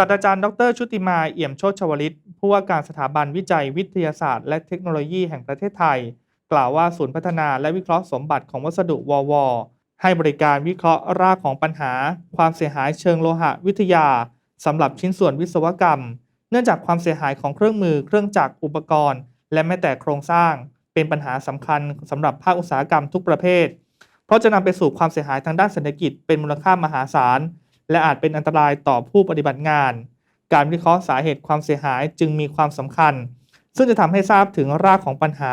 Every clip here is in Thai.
ศาสตราจารย์ดรชุติมาเอี่ยมโชติชวลิต ผู้ว่าการสถาบันวิจัยวิทยาศาสตร์ และเทคโนโลยีแห่งประเทศไทย กล่าวว่าศูนย์พัฒนาและวิเคราะห์สมบัติของวัสดุวอวให้บริการวิเคราะห์รากของปัญหา ความเสียหายเชิงโลหะวิทยาสำหรับชิ้นส่วนวิศวกรรม เนื่องจากความเสียหายของเครื่องมือเครื่องจักรอุปกรณ์ และแม้แต่โครงสร้าง เป็นปัญหาสำคัญสำหรับภาคอุตสาหกรรมทุกประเภท เพราะจะนำไปสู่ความเสียหายทางด้านเศรษฐกิจเป็นมูลค่ามหาศาล และอาจเป็นอันตรายต่อผู้ปฏิบัติงาน การวิเคราะห์สาเหตุความเสียหายจึงมีความสำคัญ ซึ่งจะทำให้ทราบถึงรากของปัญหา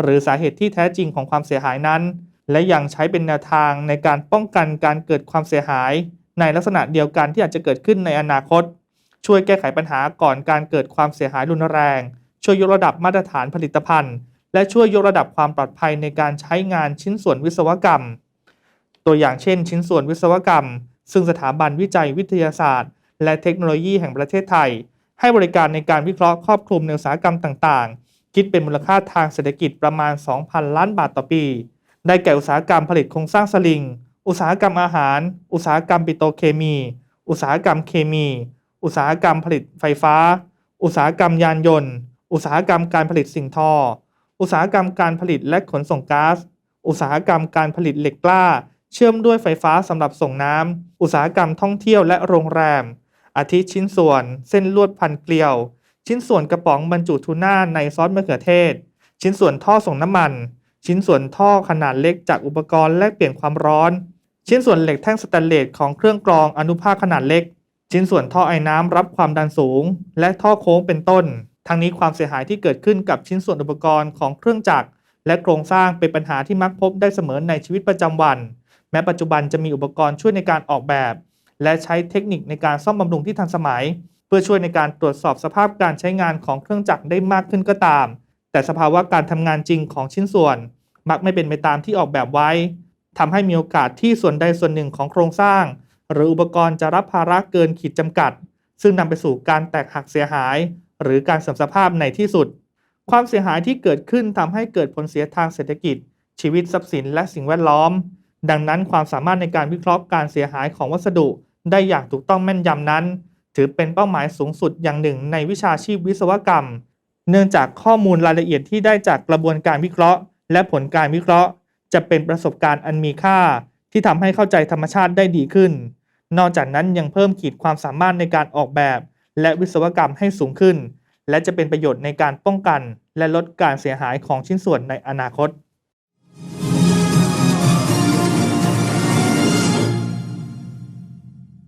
หรือสาเหตุที่แท้จริงของความเสียหายนั้น และยังใช้เป็นแนวทางในการป้องกันการเกิดความเสียหาย ในลักษณะเดียวกันที่อาจจะเกิดขึ้นในอนาคต ช่วยแก้ไขปัญหาก่อนการเกิดความเสียหายรุนแรง ช่วยยกระดับมาตรฐานผลิตภัณฑ์และช่วยยกระดับความปลอดภัยในการใช้งานชิ้นส่วนวิศวกรรม ตัวอย่างเช่น ชิ้นส่วนวิศวกรรม ซึ่งสถาบันวิจัยวิทยาศาสตร์ และเทคโนโลยีแห่งประเทศไทย ให้บริการในการวิเคราะห์ครอบคลุมในอุตสาหกรรมต่างๆ คิดเป็นมูลค่าทางเศรษฐกิจประมาณ 2,000 ล้านบาทต่อปี ได้แก่อุตสาหกรรมผลิตโครงสร้างสลิง อุตสาหกรรมอาหาร อุตสาหกรรมปิโตเคมี อุตสาหกรรมเคมี อุตสาหกรรมผลิตไฟฟ้า อุตสาหกรรมยานยนต์ อุตสาหกรรมการผลิตสิ่งทอ อุตสาหกรรมการผลิตและขนส่งก๊าซ อุตสาหกรรมการผลิตเหล็กกล้า เชื่อมด้วยไฟฟ้าสำหรับส่งน้ำ อุตสาหกรรมท่องเที่ยวและโรงแรม อาทิชิ้นส่วน เส้นลวดพันเกลียว ชิ้นส่วนกระป๋องบรรจุทูน่าในซอสมะเขือเทศ ชิ้นส่วนท่อส่งน้ำมัน ชิ้นส่วนท่อขนาดเล็กจากอุปกรณ์แลกเปลี่ยนความร้อน ชิ้นส่วนเหล็กแท่งสแตนเลสของเครื่องกรองอนุภาคขนาดเล็ก ชิ้นส่วนท่อไอ้น้ำรับความดันสูง และท่อโค้งเป็นต้น ทั้งนี้ความเสียหายที่เกิดขึ้นกับชิ้นส่วนอุปกรณ์ของเครื่องจักรและโครงสร้างเป็นปัญหาที่มักพบได้เสมอในชีวิตประจำวัน แม้ปัจจุบันจะมีอุปกรณ์ช่วยในการออกแบบ และใช้เทคนิคในการซ่อมบำรุงที่ทันสมัย เพื่อช่วยในการตรวจสอบสภาพการใช้งานของเครื่องจักรได้มากขึ้นก็ตาม แต่สภาวะการทำงานจริงของชิ้นส่วน มักไม่เป็นไปตามที่ออกแบบไว้ทำให้มีโอกาสที่ส่วนใดส่วนหนึ่งของโครงสร้าง หรืออุปกรณ์จะรับภาระเกินขีดจำกัด ซึ่งนำไปสู่การแตกหักเสียหาย หรือการเสื่อมสภาพในที่สุด ความเสียหายที่เกิดขึ้นทำให้เกิดผลเสียทางเศรษฐกิจ ชีวิตทรัพย์สินและสิ่งแวดล้อม ดังนั้นความสามารถในการวิเคราะห์การเสียหายของวัสดุ ได้อย่างถูกต้องแม่นยำนั้น ถือเป็นเป้าหมายสูงสุดอย่างหนึ่งในวิชาชีพวิศวกรรม เนื่องจากข้อมูลรายละเอียดที่ได้จากกระบวนการวิเคราะห์ และผลการวิเคราะห์ จะเป็นประสบการณ์อันมีค่า ที่ทำให้เข้าใจธรรมชาติได้ดีขึ้น นอกจากนั้นยังเพิ่มขีดความสามารถในการออกแบบ และวิศวกรรมให้สูงขึ้น และจะเป็นประโยชน์ในการป้องกัน และลดการเสียหายของชิ้นส่วนในอนาคต